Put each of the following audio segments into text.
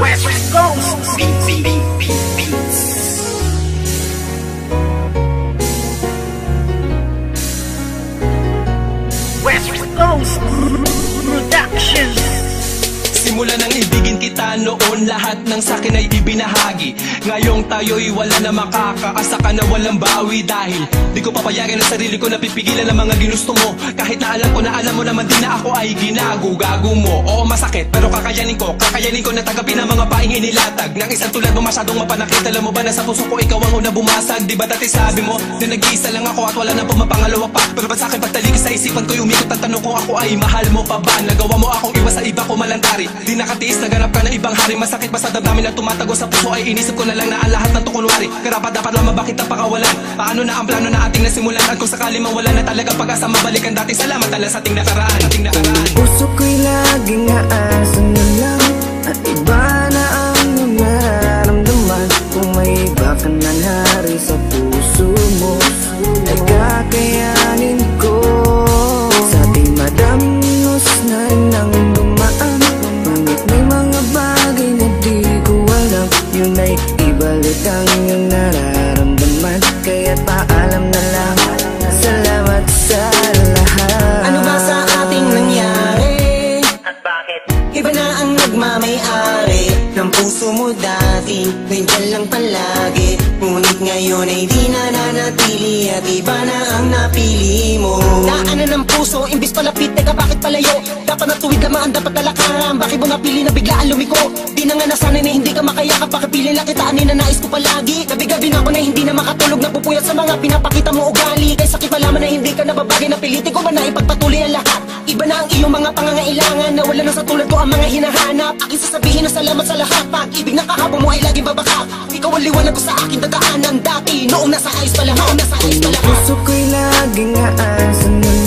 West Coast noon Lahat ng sakin ay ibinahagi. Ngayong tayo'y wala na makakaasa ka na walang bawi Dahil di ko papayagan ang sarili ko na pipigilan ang mga ginusto mo. Kahit na alam ko na alam mo naman din na ako ay ginago-gago mo. Oo masakit pero kakayanin ko Kakayanin ko na tagapin ang mga paing inilatag Nang isang tulad mo masyadong mapanakit. Alam mo ba na sa puso ko ikaw ang una bumasag? Di ba dati sabi mo na nag-iisa lang ako At wala na pumapangalawa pa? Pero ba't sa akin pagtalikis sa isipan ko'y umikot ang tanong kung ako ay mahal mo pa ba? Nagawa mo akong iwas sa iba ko malantari. Di nakatiis, naganap ka ng ibang hari Masakit pa sa damdamin na tumatago sa puso? Ay inisip ko na lang na ang lahat ng tukunwari Karapat dapat lamang bakit ang pakawalan. Paano na ang plano na ating nasimulan? At kung sakali wala na talaga pag-asa Mabalikan dati Salamat ala sa ating nakaraan. Ating nakaraan. Puso ko'y laging aasa na lang iyong nararamdaman. Kaya't paalam na lang. Salamat sa lahat. Ano ba sa ating nangyari? At bakit? Iba na ang nagmamayari. Ng puso mo dati Nandiyan lang palagi. Ngunit ngayon ay di na nanatili At iba na ang napili mo Daanan ng puso, imbis palapit Teka bakit palayo? Dapat natuwid lamaan, dapat talakaran Bakit mo napili na biglaan lumiko? Di na nga nasanay na hindi ka makayakap Pakipili lang kita, ani na nais ko palagi Gabi-gabi na ako na hindi na makatulog Napupuyat sa mga pinapakita mo ugali Kay sakit malaman na hindi ka nababagay Napilitin ko ba na ipagpatuloy ang lahat? Iba na ang iyong mga pangangailangan Na wala na sa tulad ko ang mga hinahanap. Aking sasabihin na salamat sa lahat Pag-ibig na kahapon mo ay laging babaka Ikaw ang liwanag ko sa aking dadaanan. Dati Noong nasa ayos pa lang, noong nasa ayos pa lang. Puso ko'y laging aasa na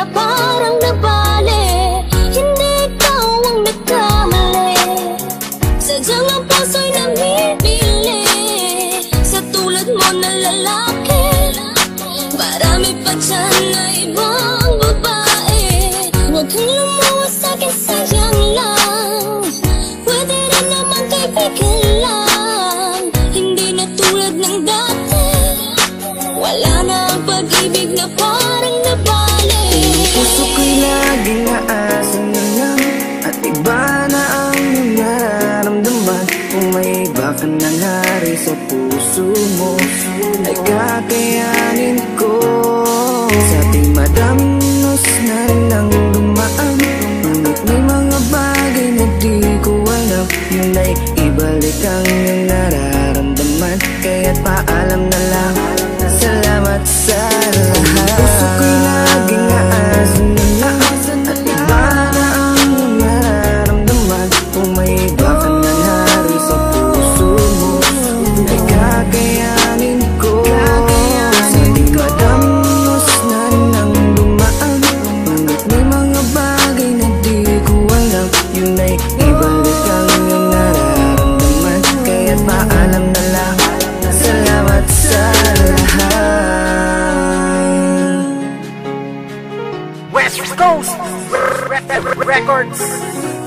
na parang nabali Hindi ikaw ang nagkamali. Sadyang ang puso'y namimili Sa tulad mo na lalaki. Marami pa dyan na ibang babae. Huwag kang lumawas sa'kin, sayang lang. Pwede rin naman kaibigan lang Hindi na tulad ng dati. Wala na ang pag-ibig na parang Puso ko'y laging aasa na lang At iba na ang iyong nararamdaman. Kung may iba ka sa puso mo Ay kakayanin cards.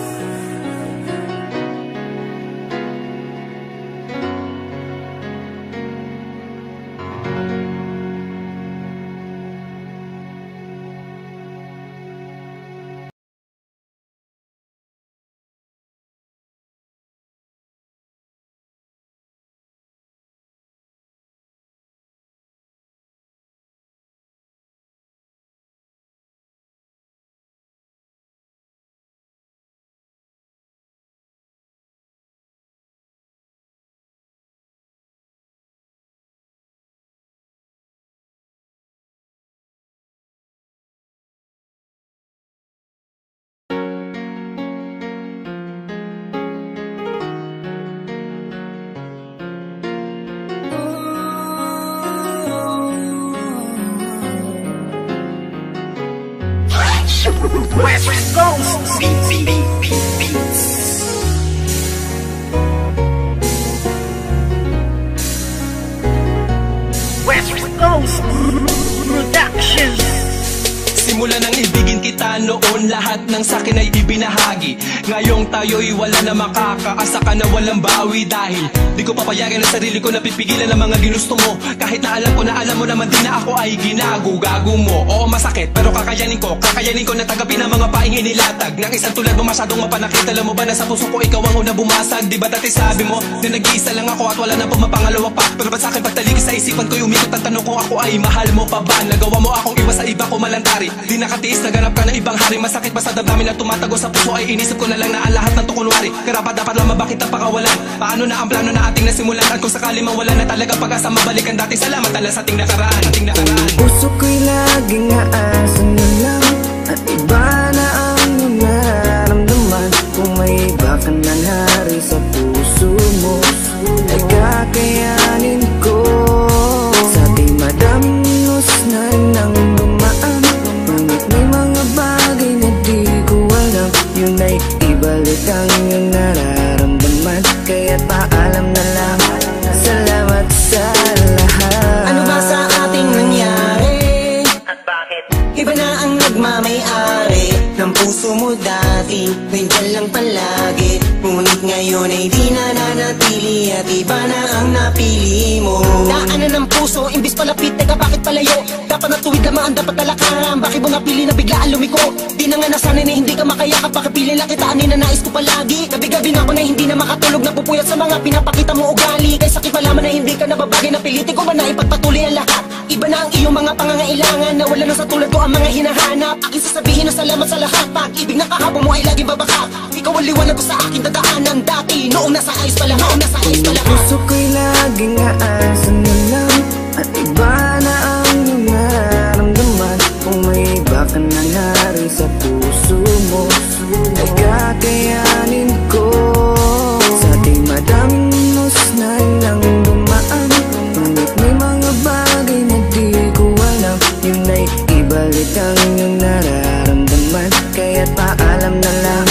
Coast Beats, beat, beat, beat, beats. West Coast Productions Simula nang ibigin kita noon Lahat ng sakin ay ibinahagi Ngayong tayo'y wala na makakaasa ka na walang bawi Dahil di ko papayagan ang sarili ko na pipigilan ang mga ginusto mo. Kahit na alam ko na alam mo naman din na ako ay ginago-gago mo. Oo masakit pero kakayanin ko Kakayanin ko na tagapin ang mga paing inilatag Nang isang tulad mo masyadong mapanakit. Alam mo ba na sa puso ko ikaw ang una bumasag? Di ba dati sabi mo na nag-iisa lang ako at wala na pumapangalawa pa? Pero ba't sa akin pagtaligi sa isipan ko umikot ang tanong kung ako ay mahal mo pa ba? Nagawa mo akong iba sa iba ko malantari. Di nakatiis naganap ka ng ibang hari. Masakit ba sa damdamin na tumatago sa puso? Ay inisip ko na lang na ang lahat ng to kunwari Karapat dapat lang mabakit ang pakawalan Paano na ang plano na ating nasimulan At kung sakali mawala na talaga pag-asa mabalikan dati. Salamat ala sa ating nakaraan, ating nakaraan. Puso ko'y laging aasan na lang At iba na ay di na nanatili At iba na ang napili mo Daanan ng puso, imbis palapit Teka bakit palayo? Dapat natuwid lamaan, dapat talakaran. Bakit mo napili na biglaan lumiko? Di na nga nasanay na hindi ka makayakap Bakit pili lang kita, ani na nais ko palagi. Gabi-gabi na ako na hindi na makatulog. Napupuyat sa mga pinapakita mo ugali. Kay sakit malaman na hindi ka nababagay. Napilitin ko ba na ipagpatuloy ang lahat? Iba na ang iyong mga pangangailangan. Na wala na sa tulad ko ang mga hinahanap. Aking sasabihin na salamat sa lahat. Pag-ibig na kahapon mo ay laging babaka Ikaw ang liwanag ko sa aking dadaanan. Dati, noong nasa ayos pa lang Noong nasa ayos pa lang. Puso ko'y laging aasan na lang. At iba ka hari sa puso mo. Ay kakayanin ko. Sa ating madamnos na lang dumaan. Ngunit may mga bagay na di ko alam. Yun ay ibalik ang iyong nararamdaman. Kaya't paalam na lang.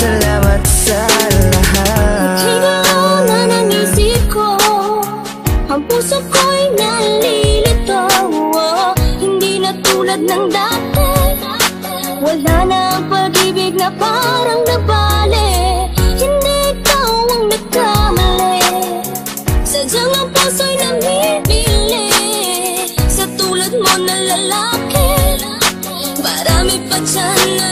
Salamat sa lahat. Higaw na ng isip ko. Ang puso ko'y nalilito. Oh, Hindi na tulad ng dati Wala na ang pag-ibig na parang nabali. Hindi ikaw ang nagkamali. Sadyang ang puso'y namimili. Sa tulad mo na lalaki Marami pa dyan na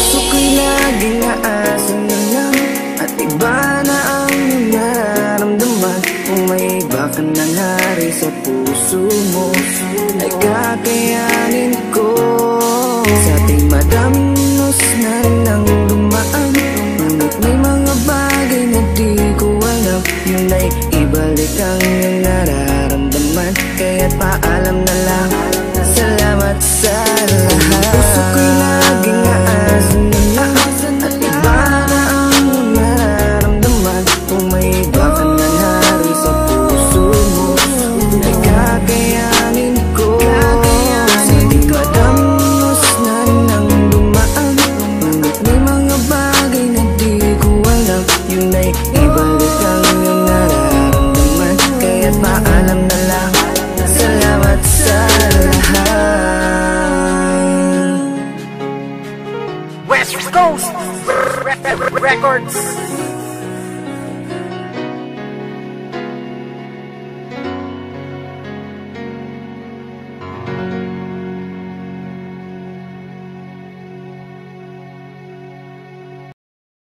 Puso ko'y laging aasan na lang At iba na ang nararamdaman. Kung may iba ka ng sa puso mo Ay kakayanin ko. Sa ating madamnos na lang dumaan Ngunit may mga bagay na di ko alam. Yun ay ibalik ang iyong nararamdaman Kaya't paalam na lang lahat West Coast Records